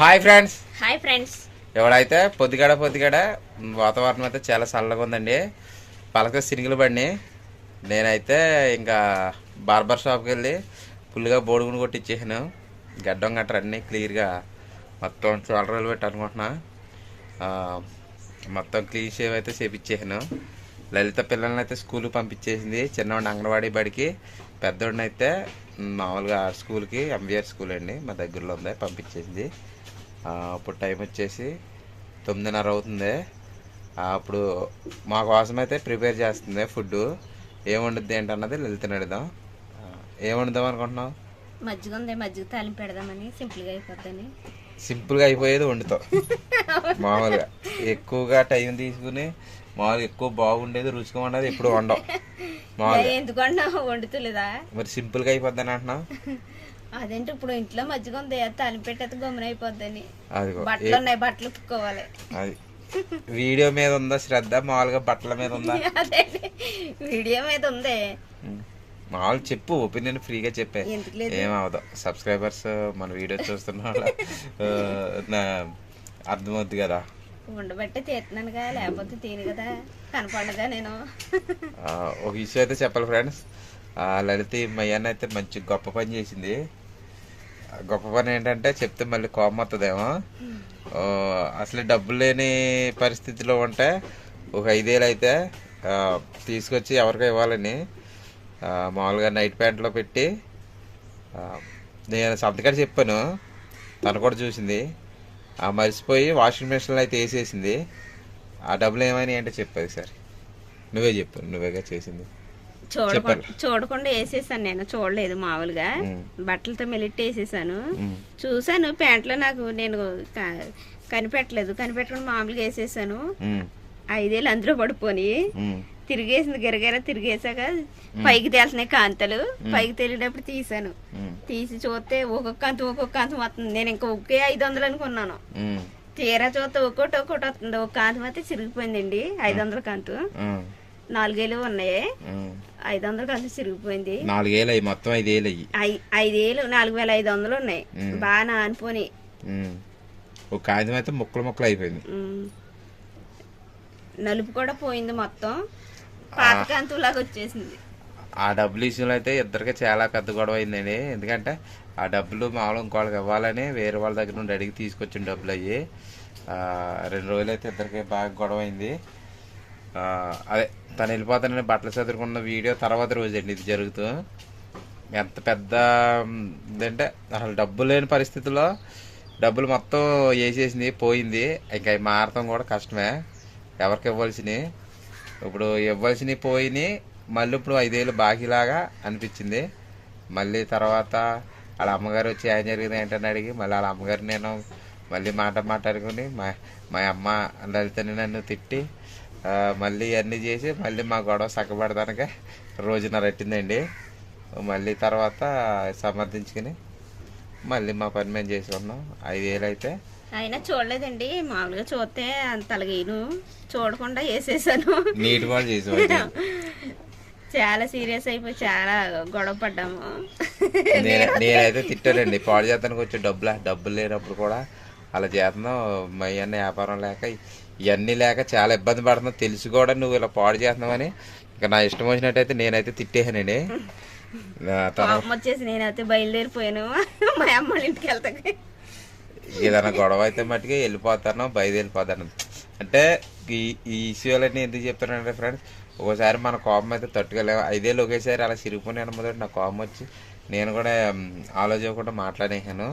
Hi friends hi friends ఎవడైతే పొద్దుగాడ పొద్దుగాడ వాతావరణం అయితే చాలా చల్లగా ఉందండి పలక సినిగులు బండి. నేనైతే ఇంకా బార్బర్ షాప్కి వెళ్ళి ఫుల్గా బోడుగుని కొట్టించేసాను గడ్డం గట్ర అన్నీ క్లియర్గా మొత్తం చాలా రోజులు పెట్టి అనుకుంటున్నా. మొత్తం క్లీన్ షేవ్ అయితే చేపించేసాను లలిత పిల్లల్ని అయితే స్కూల్కి పంపించేసింది. చిన్నవాడిని అంగన్వాడీ బడికి పెద్దోడిని అయితే మామూలుగా స్కూల్కి ఎంబీఆర్ స్కూల్ అండి మా దగ్గరలో ఉంది పంపించేసింది. ఆ, ఇప్పుడు టైం వచ్చేసి తొమ్మిదిన్నర అవుతుంది. అప్పుడు మా కోసం అయితే ప్రిపేర్ చేస్తుంది ఫుడ్ ఏం వండుద్ది ఏంటన్నది లలితని అడుగుదాం. ఏం వండుదాం అనుకుంటున్నావు? మజ్జిగ ఉంది మజ్జిగ తాలింపు పెడదామని సింపుల్గా అయిపోద్దని. సింపుల్గా అయిపోయేది వండుతావు మామూలుగా. ఎక్కువగా టైం తీసుకుని మామూలుగా ఎక్కువ బాగుండేది రుచిగా ఉండేది ఎప్పుడు వండవు మామూలుగా. ఎందుకన్నా వండుతులేదా? మరి సింపుల్గా అయిపోద్దని అంటున్నావు? అదేంటి ఇప్పుడు ఇంట్లో మజ్జిగ ఉంది అది తాలింపు పెట్టేది గమ్మున అయిపోద్దని. అదిగో బట్టలు ఉన్నాయి బట్టలు ఉతుక్కోవాలి. అది. వీడియో మీద ఉందా శ్రద్ధ? మామూలుగా బట్టల మీద ఉందా? అదే వీడియో మీద ఉంది. మామూలు చెప్పు ఒపీనియన్ ఫ్రీగా చెప్పే. ఎందుకు లేదు? ఏమవదు సబ్స్క్రైబర్స్ మన వీడియో చూస్తున్న వాళ్ళ ఆ, నా అర్థమవుద్ది కదా. ఉండబట్టే తీస్తున్నానుగా లేకపోతే తీను కదా. కనపడగా నేను? ఆ, ఒక విషయం అయితే చెప్పాలి ఫ్రెండ్స్. లలిత మయ్యాన్ని అయితే మంచి గొప్ప పని చేసింది. గొప్ప పని ఏంటంటే చెప్తే మళ్ళీ కోపం వస్తుందేమో అసలు డబ్బులు లేని పరిస్థితిలో ఉంటే ఒక ఐదేళ్ళు అయితే తీసుకొచ్చి ఎవరికో ఇవ్వాలని మామూలుగా నైట్ ప్యాంట్లో పెట్టి నేను సంతకాడ చెప్పాను. తను కూడా చూసింది. ఆ మర్చిపోయి వాషింగ్ మిషన్లో అయితే వేసేసింది. ఆ డబ్బులు ఏమైనా అంటే చెప్పేది సార్. నువ్వే చెప్పు నువ్వేగా చేసింది. చూడకుండా చూడకుండా వేసేసాను నేను చూడలేదు మామూలుగా. బట్టలతో మెలిట్టి వేసేసాను చూసాను ప్యాంట్లో నాకు నేను కనిపెట్టలేదు. కనిపెట్టకుండా మామూలుగా వేసేసాను. ఐదేళ్ళు అందులో పడిపోని. తిరిగేసింది గిరగిర తిరిగేసాక పైకి తేలుతున్నాయి కాంతలు. పైకి తేలినప్పుడు తీసాను తీసి చూస్తే ఒక్కొక్క అంత ఒక్కొక్క అంత వస్తుంది నేను ఇంకా ఒకే ఐదు వందలు అనుకున్నాను. తీరా చూస్తే ఒక్కోటి ఒక్కోటి వస్తుంది. ఒక కాంతం అయితే చిరిగిపోయిందండి ఐదు వందల కాంతు. నాలుగేళ్ళు ఉన్నాయి. ఐదు వందల కాంతు చిరిగిపోయింది. నాలుగేళ్ళు అయ్యి మొత్తం ఐదేళ్ళు అయ్యి. ఐదేళ్ళు నాలుగు వేల ఐదు వందలు ఉన్నాయి. బాగా నానిపోని. ఒక కాగితం అయితే ముక్కలు ముక్కలు అయిపోయింది. నలుపు కూడా పోయింది మొత్తం. పాత కాంతులాగా వచ్చేసింది. ఆ డబ్బులు విషయంలో అయితే ఇద్దరికి చాలా పెద్ద గొడవ అయిందండి. ఎందుకంటే ఆ డబ్బులు మామూలు ఇంకోళ్ళకి ఇవ్వాలని వేరే వాళ్ళ దగ్గర నుండి అడిగి తీసుకొచ్చిన డబ్బులు అయ్యి ఆ, రెండు రోజులు అయితే ఇద్దరికి బాగా గొడవ అయింది. అదే తను వెళ్ళిపోతానని బట్టలు చదువుకున్న వీడియో తర్వాత రోజండి ఇది జరుగుతూ. ఎంత పెద్ద ఏంటంటే అసలు డబ్బు లేని పరిస్థితిలో డబ్బులు మొత్తం వేసేసింది పోయింది. ఇంకా అవి మారటం కూడా కష్టమే. ఎవరికి ఇవ్వాల్సినవి? ఇప్పుడు ఇవ్వాల్సినవి పోయినాయి మళ్ళీ ఇప్పుడు ఐదేళ్ళు బాకీలాగా అనిపించింది. మళ్ళీ తర్వాత వాళ్ళ అమ్మగారు వచ్చి ఏం జరిగింది ఏంటని అడిగి మళ్ళీ వాళ్ళ అమ్మగారు నేను మళ్ళీ మాట మాట్లాడుకుని మా మా అమ్మ లలితని నన్ను తిట్టి మళ్ళీ అన్నీ చేసి మళ్ళీ మా గొడవ చక్కబడటానికి రోజున్నర పెట్టిందండి మళ్ళీ తర్వాత సమర్థించుకుని మళ్ళీ మా పని మేము చేసుకున్నాం ఐదేళ్ళు అయితే అయినా చూడలేదండి. మామూలుగా చూస్తే అంత అలాగేను చూడకుండా వేసేసాను. నీట్ కూడా చేసి చాలా సీరియస్ అయిపోయి చాలా గొడవ పడ్డాము. నేను నేనైతే తిట్టానండి. పాడు చేస్తానికి వచ్చే డబ్బులు డబ్బులు లేనప్పుడు కూడా అలా చేస్తున్నాం. మా అన్న వ్యాపారం లేక ఇవన్నీ లేక చాలా ఇబ్బంది పడుతున్నావు. తెలిసి కూడా నువ్వు ఇలా పాడు చేస్తున్నావని. ఇంకా నా ఇష్టం వచ్చినట్టయితే నేనైతే తిట్టేసానండి తన వచ్చేసి నేనైతే బయలుదేరిపోయాను. మా అమ్మ ఇంటికి వెళ్తాకి. ఏదైనా గొడవ అయితే మట్టుకే వెళ్ళిపోతాను బయట వెళ్ళిపోతాను అంటే ఈ ఈ ఇష్యూలన్నీ ఎందుకు చెప్తానంటే ఫ్రెండ్స్ ఒకసారి మన కోపం అయితే తట్టుకోలేము ఐదేళ్ళు ఒకేసారి అలా చిరిగిపోయిన మొదటి నా కోపం వచ్చి నేను కూడా ఆలోచించకుండా మాట్లాడేసాను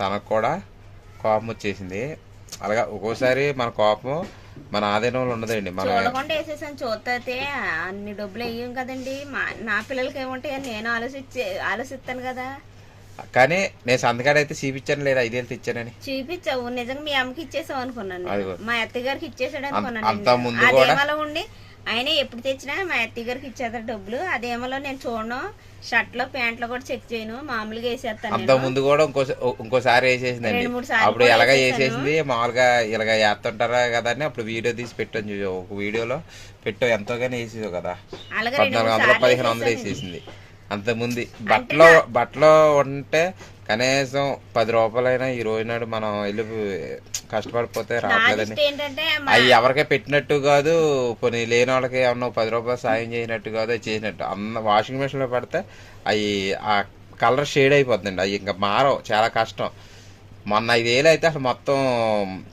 తనకు కూడా కోపం వచ్చేసింది. అలాగా ఒక్కోసారి మన కోపం మన ఆధీనంలో ఉండదండి. మన చూడకుండా వేసేసాను. చూస్తే అన్ని డబ్బులు వేయం కదండి. మా నా పిల్లలకి ఏముంటాయని నేను ఆలోచించే ఆలోచిస్తాను కదా. కానీ నేను సంతకాడైతే చూపించాను లేదా? ఐదేళ్ళు తెచ్చానని. చూపించావు. నిజంగా మీ అమ్మకి ఇచ్చేసావు అనుకున్నాను. మా అత్తయ్య గారికి ఇచ్చేసాడు అంత అనుకున్నాను ముందు కూడా- ఉండి ఆయన ఎప్పుడు తెచ్చినా మా అత్తయ్య గారికి ఇచ్చేస్తారు డబ్బులు. అదేమలో నేను చూడను. షర్ట్లో ప్యాంట్లో కూడా చెక్ చేయను. మామూలుగా వేసేస్తాను అంత ముందు కూడా ఇంకో ఇంకోసారి వేసేసిందండి. అప్పుడు ఎలాగ. వేసేసింది? మామూలుగా ఇలాగ వేస్తుంటారా కదా అని అప్పుడు వీడియో తీసి పెట్టాను చూడు. ఒక వీడియోలో పెట్టావు. ఎంతోగానే వేసేసావు కదా. పద్నాలుగు వందలు పదిహేను వందలు. వేసేసింది. అంత ముందు బట్టలో బట్టలో ఉంటే కనీసం పది రూపాయలైనా ఈ రోజు నాడు మనం వెళ్ళి కష్టపడిపోతే రావట్లేదని అవి ఎవరికే పెట్టినట్టు కాదు పోనీ లేని వాళ్ళకి ఏమన్నా పది రూపాయలు సాయం చేయనట్టు కాదు అది చేసినట్టు. అన్న వాషింగ్ మిషన్లో పెడితే అవి ఆ కలర్ షేడ్ అయిపోతుందండి. అవి ఇంకా మారవు చాలా కష్టం. మొన్న ఐదేళ్ళు అయితే అసలు మొత్తం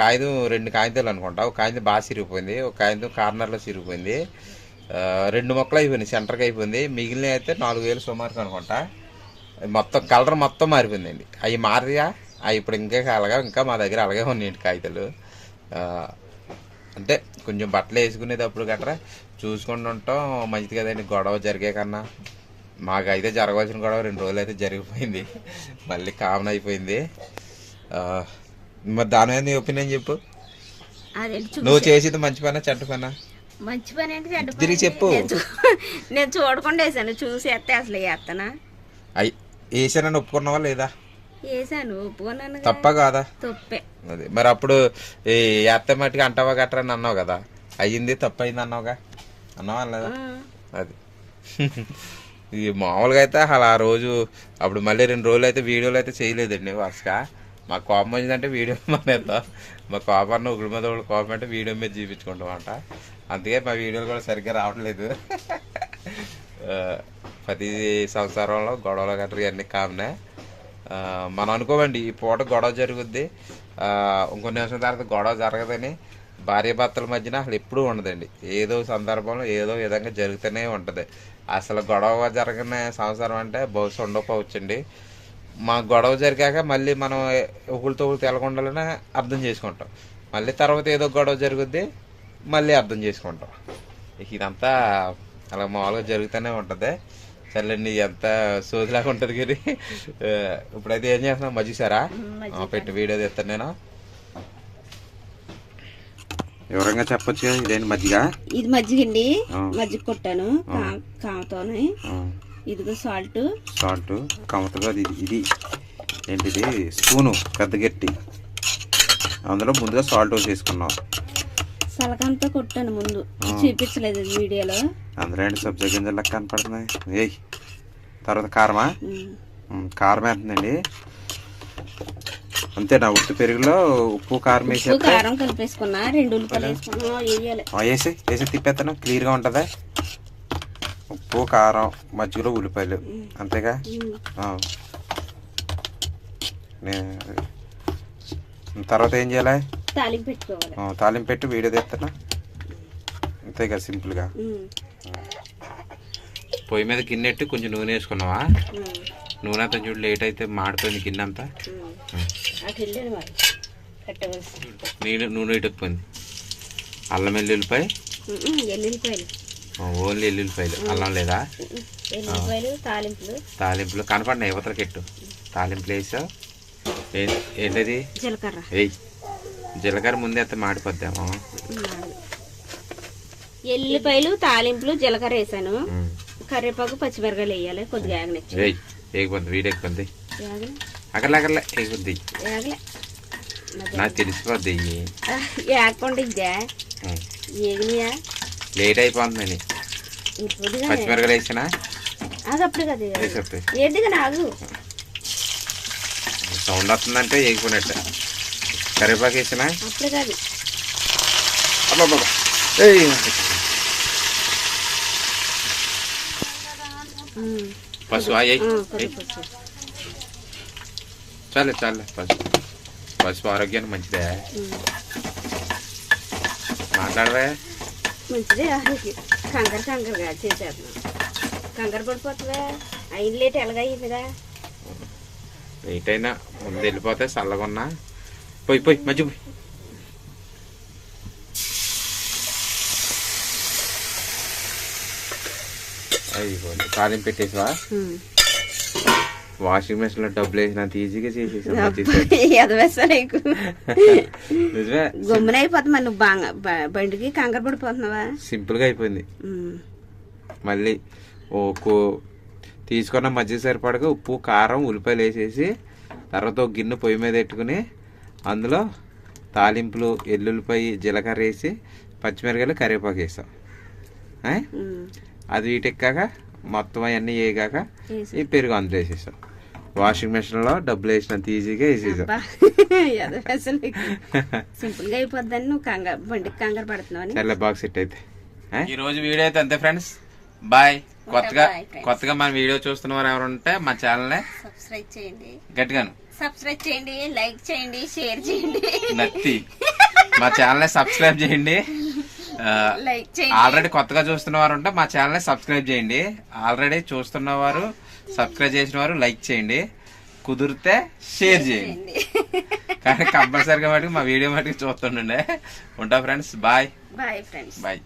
కాగితం రెండు కాగితాలు అనుకుంటా. ఒక కాగితం బాగా సిరిగిపోయింది ఒక కాగితం కార్నర్లో సిరిగిపోయింది రెండు మొక్కలు అయిపోయినాయి సెంటర్కి అయిపోయింది. మిగిలిన అయితే నాలుగు వేలు సుమారుకి అనుకుంటా. మొత్తం కలర్ మొత్తం మారిపోయిందండి. అవి మారిగా అవి ఇప్పుడు ఇంకా అలాగా ఇంకా మా దగ్గర అలాగే ఉన్నాయండి కాగితాలు. అంటే కొంచెం బట్టలు వేసుకునేటప్పుడు గట్రా చూసుకుంటూ ఉంటాం. మంచిది కదండి గొడవ జరిగే కన్నా. మాకైతే జరగవలసిన గొడవ రెండు రోజులు అయితే జరిగిపోయింది. మళ్ళీ కామన్ అయిపోయింది. మరి దాని మీద నీ ఒపీనియన్ చెప్పు. నువ్వు చేసేది మంచి పనా చెడ్డ పనా? మంచి పని ఏంటి చెడ్డ తిరిగి? చెప్పు. నేను చూడకుండా వేసాను. చూసి ఎత్తే అసలు వేస్తానా అయ్యి వేసానని ఒప్పుకున్నావా లేదా? వేసాను ఒప్పుకున్నాను. తప్ప కాదా? తప్పే. అది మరి అప్పుడు ఈ ఎత్త మట్టికి అంటావా గట్రా అని అన్నావు కదా? అయ్యింది తప్పు అయింది అన్నావుగా? అన్నావా లేదా? అది. ఈ మామూలుగా అయితే అసలు ఆ రోజు అప్పుడు మళ్ళీ రెండు రోజులు అయితే వీడియోలు అయితే చేయలేదండి వరుసగా. మా కోపం వచ్చిందంటే వీడియో మానేద్దాం. మా కోపాన్ని ఒకరి మీద ఒకటి కోపం అంటే వీడియో మీద చూపించుకుంటాం అంట. అందుకే మా వీడియోలు కూడా సరిగ్గా రావట్లేదు. ప్రతి సంవత్సరంలో గొడవలు గట్రా ఇవన్నీ కామనే మనం అనుకోమండి ఈ పూట గొడవ జరుగుద్ది. ఆ, ఇంకొన్ని నిమిషం తర్వాత గొడవ జరగదని భార్య భర్తల మధ్యన అసలు ఎప్పుడూ ఉండదండి. ఏదో సందర్భంలో ఏదో విధంగా జరుగుతూనే ఉంటుంది. అసలు గొడవ జరగని సంవత్సరం అంటే బహుశా ఉండకపోవచ్చండి. మా గొడవ జరిగాక మళ్ళీ మనం ఒకరితో ఒకరు తెలకుండాలనే అర్థం చేసుకుంటాం. మళ్ళీ తర్వాత ఏదో గొడవ జరుగుద్ది మళ్ళీ అర్థం చేసుకుంటాం. ఇదంతా అలా మామూలుగా జరుగుతూనే ఉంటుంది. సర్లేండి ఎంత సోదిలాగా ఉంటుంది ఆ, ఇప్పుడైతే ఏం చేస్తున్నాం మజ్జిసారా. పెట్టి వీడియో తెస్తాను నేను. వివరంగా చెప్పొచ్చు? ఇదేంటి మజ్జిగ? ఇది మజ్జిగ అండి. మజ్జిగ కొట్టాను. కా- కామతోని. ఇదిగో సాల్ట్. సాల్ట్ కమతగా ఇది ఇది. ఏంటిది? స్పూను పెద్ద గట్టి. అందులో ముందుగా సాల్ట్ వేసేసుకున్నాం. సలకంతా కొట్టాను ముందు. చూపించలేదు వీడియోలో. అందులో ఏంటి సబ్జా గింజలు లెక్క కనపడుతున్నాయి? ఏయ్ తర్వాత కారమా? కారం వేస్తుందండి అంతేనా ఉత్తి పెరుగులో ఉప్పు కారం వేసి కారం కలిపేసుకున్నా రెండు ఉల్లిపాయలు వేసుకున్నా వేసి వేసి తిప్పేస్తాను క్లియర్గా ఉంటుందా? ఉప్పు కారం మజ్జిగలో ఉల్లిపాయలు అంతేగా? తర్వాత ఏం చేయాలి? తాలింపు పెట్టుకోవాలి. ఆ, తాలింపు పెట్టి వీడియో తెస్తున్నా అంతేగా సింపుల్గా. ఉమ్. పొయ్యి మీద గిన్నె ఎట్టి కొంచెం నూనె వేసుకున్నావా. నూనె అంతా చూడు లేట్ అయితే మాడిపోయింది గిన్నె అంతా. నీళ్ళు నూనె ఇటుకుపోయింది. అల్లం వెల్లుల్లిపాయ. ఎల్లుల్లిపాయలు ఓన్లీ ఎల్లుల్లిపాయలు అల్లం లేదా? తాలింపులు. తాలింపులు. కనపడినా యువతల కెట్టు తాలింపులు వేసావు? ఏ- ఏంటది? జీలకర్ర. ఏయ్ జీలకర్ర ముందే అయితే మాడిపోద్దామా. నాలుగు. ఎల్లుల్లిపాయలు తాలింపులు జీలకర్ర వేసాను. కరివేపాకు పచ్చిమిరకాయలు వేయాలి కొద్దిగా ఆగనిచ్చి ఏయ్ ఏగిపోద్ది వీడి ఎక్కిపోద్ది ఆగలే అక్కర్లే అక్కర్లే ఏగిపోద్ది ఆగలే నాకు తెలిసిపోద్ది. ఏగకుండా ఇద్దా? ఉం. ఏగినాయా? లేట్ అయిపోతుందని పచ్చిమిరకాయలు వేసినా? ఆగప్పుడు కదా వేసేస్తే. ఏంటిగా నాగు సౌండ్ వస్తుందంటే ఏగిపోయినట్టు. కరివేపాకు వేసినా? అప్పుడు కాదు. అబ్బా ఏయ్. పసుపు అయ్యి. చాలే చాలే పసుపు. పసుపు ఆరోగ్యానికి మంచిదే. మాట్లాడవే. మంచిదే ఆరోగ్యం. కంకర కంకరగా చేసేస్తున్నాం. కంకర పడిపోతుందా అయిన లేట్ ఎలాగయ్యిందిగా లేట్ అయినా ముందు వెళ్ళిపోతే చల్లగా ఉన్నా. పోయి పోయి మధ్య పోయి. అయిపోయింది తాలింపు పెట్టేసివా. వాషింగ్ మెషిన్లో డబ్బులు వేసినంత ఈజీగా నిజమే. గమ్మున అయిపోతుంది మరి నువ్వు బండికి కంగారు పడిపోతున్నావా? సింపుల్గా అయిపోయింది. మళ్ళీ ఓ కో- తీసుకున్న మజ్జిగ సరిపడగా ఉప్పు కారం ఉల్లిపాయలు వేసేసి తర్వాత ఒక గిన్నె పొయ్యి మీద పెట్టుకుని అందులో తాలింపులు ఎల్లుల్లిపాయ జీలకర్ర వేసి పచ్చిమిరకాయలు కరివేపాకు వేసాం. అది వీటెక్కాక మొత్తం అవన్నీ వేసి. ఈ పెరుగు అందులో వేసేసాం వాషింగ్ మెషిన్లో డబ్బులు వేసినంత ఈజీగా వేసేసాం. సింపుల్గా అయిపోద్దని నువ్వు కంగారు బండికి కంగారు పడుతున్నావు బాగా సెట్ అయితే. ఈ రోజు వీడియో అయితే అంతే ఫ్రెండ్స్. బాయ్. కొత్తగా. కొత్తగా మన వీడియో చూస్తున్న వారు ఎవరు ఉంటే మా ఛానల్ సబ్స్క్రైబ్ చేయండి. గట్టిగాను. సబ్స్క్రైబ్ చేయండి లైక్ చేయండి షేర్ చేయండి. నత్తి. మా ఛానల్ని సబ్స్క్రైబ్ చేయండి. లైక్ చేయండి. ఆల్రెడీ కొత్తగా చూస్తున్న వారు ఉంటే మా ఛానల్ని సబ్స్క్రైబ్ చేయండి. ఆల్రెడీ చూస్తున్న వారు సబ్స్క్రైబ్ చేసిన వారు లైక్ చేయండి. కుదిరితే షేర్ చేయండి. కానీ కంపల్సరిగా మటుకు మా వీడియో మటుకు చూస్తుండే ఉంటా friends bye bye friends bye